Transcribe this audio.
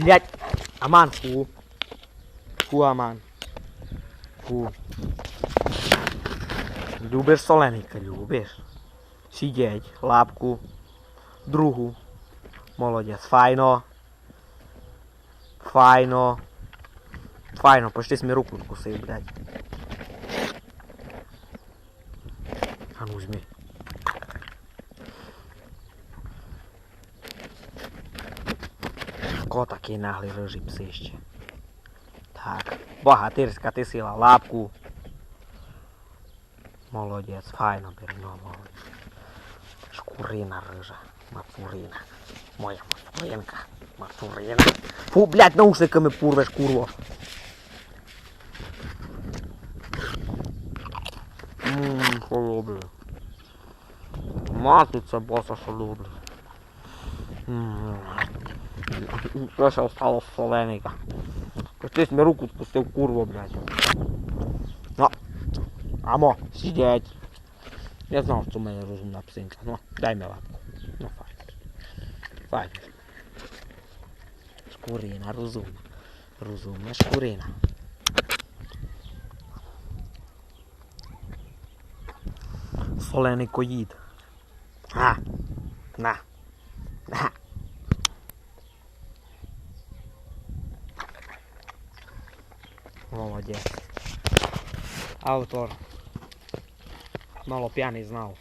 Блять! Аман, фу. Фу, Аман. Фу. Любиш солененька, любиш. Сидеть, лапку. Другу. Молодець. Файно. Файно. Файно, почти с мені руку вкусив, блядь. А ну жми. Ко такий наглий рижий псище. Так. Богатирська ти сила лапку. Молодець, файно берно. Шкурина рижа. Мацурина. Моя мацуринка. Мацурина. Фу, блядь, наушниками пурвеш, курво. Ммм, що люблю. Матиця боса, що люблю. Ммм. Що ще осталось солененька. Хтось мені руку спустив, курво, блядь. Ну, амо, сидять. Я знав, що в мене розумна псинка. Ну, дай мені лапку. Ну, файно. Файно. Шкурина, розумна. Розумна шкурина. Солений коїд. А, на. На. Молодець. Автор. Мало п'яний знав.